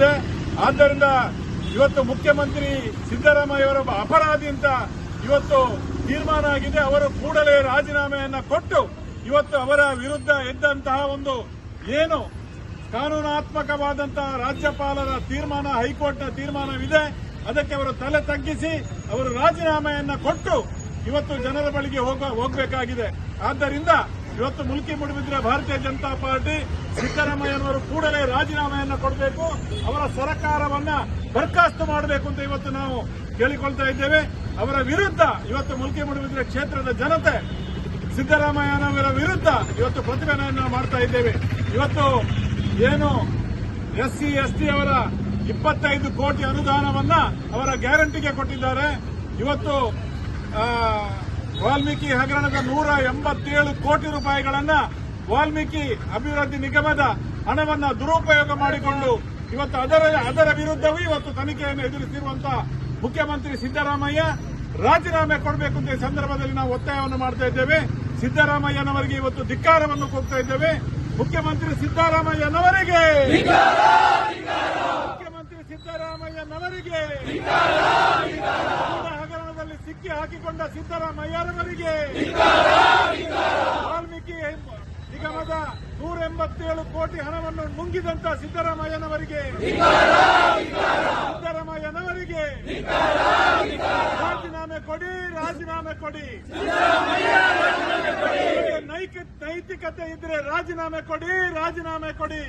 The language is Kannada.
ಆಗಿದೆ ಆದ್ದರಿಂದ ಇವತ್ತು ಮುಖ್ಯಮಂತ್ರಿ ಸಿದ್ದರಾಮಯ್ಯ ಅವರ ಒಬ್ಬ ಅಪರಾಧಿ ಅಂತ ಇವತ್ತು ತೀರ್ಮಾನ ಆಗಿದೆ. ಅವರು ಕೂಡಲೇ ರಾಜೀನಾಮೆಯನ್ನ ಕೊಟ್ಟು ಇವತ್ತು ಅವರ ವಿರುದ್ಧ ಎದ್ದಂತಹ ಒಂದು ಏನು ಕಾನೂನಾತ್ಮಕವಾದಂತಹ ರಾಜ್ಯಪಾಲರ ತೀರ್ಮಾನ, ಹೈಕೋರ್ಟ್ನ ತೀರ್ಮಾನವಿದೆ. ಅದಕ್ಕೆ ಅವರು ತಲೆ ತಗ್ಗಿಸಿ ಅವರು ರಾಜೀನಾಮೆಯನ್ನ ಕೊಟ್ಟು ಇವತ್ತು ಜನರ ಬಳಿಗೆ ಹೋಗ, ಹೋಗಬೇಕಾಗಿದೆ. ಆದ್ದರಿಂದ ಇವತ್ತು ಮುಲ್ಕಿ ಮುಡಿಬಿದ್ರೆ ಭಾರತೀಯ ಜನತಾ ಪಾರ್ಟಿ ಸಿದ್ದರಾಮಯ್ಯನವರು ಕೂಡಲೇ ರಾಜೀನಾಮೆಯನ್ನು ಕೊಡಬೇಕು, ಅವರ ಸರ್ಕಾರವನ್ನ ಬರ್ಖಾಸ್ತು ಮಾಡಬೇಕು ಅಂತ ಇವತ್ತು ನಾವು ಕೇಳಿಕೊಳ್ತಾ ಇದ್ದೇವೆ. ಅವರ ವಿರುದ್ಧ ಇವತ್ತು ಮುಲ್ಕಿ ಮುಡಿಬಿದ್ರೆ ಕ್ಷೇತ್ರದ ಜನತೆ ಸಿದ್ದರಾಮಯ್ಯನವರ ವಿರುದ್ಧ ಇವತ್ತು ಪ್ರತಿಭಟನೆಯನ್ನು ಮಾಡ್ತಾ ಇದ್ದೇವೆ. ಇವತ್ತು ಏನು ಎಸ್ ಸಿ ಎಸ್ ಟಿ ಅವರ ಇಪ್ಪತ್ತೈದು ಕೋಟಿ ಅನುದಾನವನ್ನ ಅವರ ಗ್ಯಾರಂಟಿಗೆ ಕೊಟ್ಟಿದ್ದಾರೆ. ಇವತ್ತು ವಾಲ್ಮೀಕಿ ಹಗರಣದ ನೂರ ಎಂಬತ್ತೇಳು ಕೋಟಿ ರೂಪಾಯಿಗಳನ್ನ ವಾಲ್ಮೀಕಿ ಅಭಿವೃದ್ಧಿ ನಿಗಮದ ಹಣವನ್ನು ದುರುಪಯೋಗ ಮಾಡಿಕೊಂಡು ಇವತ್ತು ಅದರ ಅದರ ವಿರುದ್ಧವೂ ಇವತ್ತು ತನಿಖೆಯನ್ನು ಎದುರಿಸಿರುವಂತಹ ಮುಖ್ಯಮಂತ್ರಿ ಸಿದ್ದರಾಮಯ್ಯ ರಾಜೀನಾಮೆ ಕೊಡಬೇಕು ಅಂತ ಈ ಸಂದರ್ಭದಲ್ಲಿ ನಾವು ಒತ್ತಾಯವನ್ನು ಮಾಡ್ತಾ ಇದ್ದೇವೆ. ಸಿದ್ದರಾಮಯ್ಯನವರಿಗೆ ಇವತ್ತು ಧಿಕ್ಕಾರವನ್ನು ಕೊಡ್ತಾ ಇದ್ದೇವೆ. ಮುಖ್ಯಮಂತ್ರಿ ಸಿದ್ದರಾಮಯ್ಯನವರಿಗೆ ಮುಖ್ಯಮಂತ್ರಿ ಸಿದ್ದರಾಮಯ್ಯನವರಿಗೆ ಹಗರಣದಲ್ಲಿ ಸಿಕ್ಕಿ ಹಾಕಿಕೊಂಡ ಸಿದ್ದರಾಮಯ್ಯನವರಿಗೆ ವಾಲ್ಮೀಕಿ ನಿಗಮದ ಎಂಬತ್ತೇಳು ಕೋಟಿ ಹಣವನ್ನು ನುಂಗಿದಂತ ಸಿದ್ದರಾಮಯ್ಯನವರಿಗೆ. ಸಿದ್ದರಾಮಯ್ಯನವರಿಗೆ. ರಾಜೀನಾಮೆ ಕೊಡಿ ರಾಜೀನಾಮೆ ಕೊಡಿ. ನೈತಿಕತೆ ಇದ್ರೆ ರಾಜೀನಾಮೆ ಕೊಡಿ ರಾಜೀನಾಮೆ ಕೊಡಿ.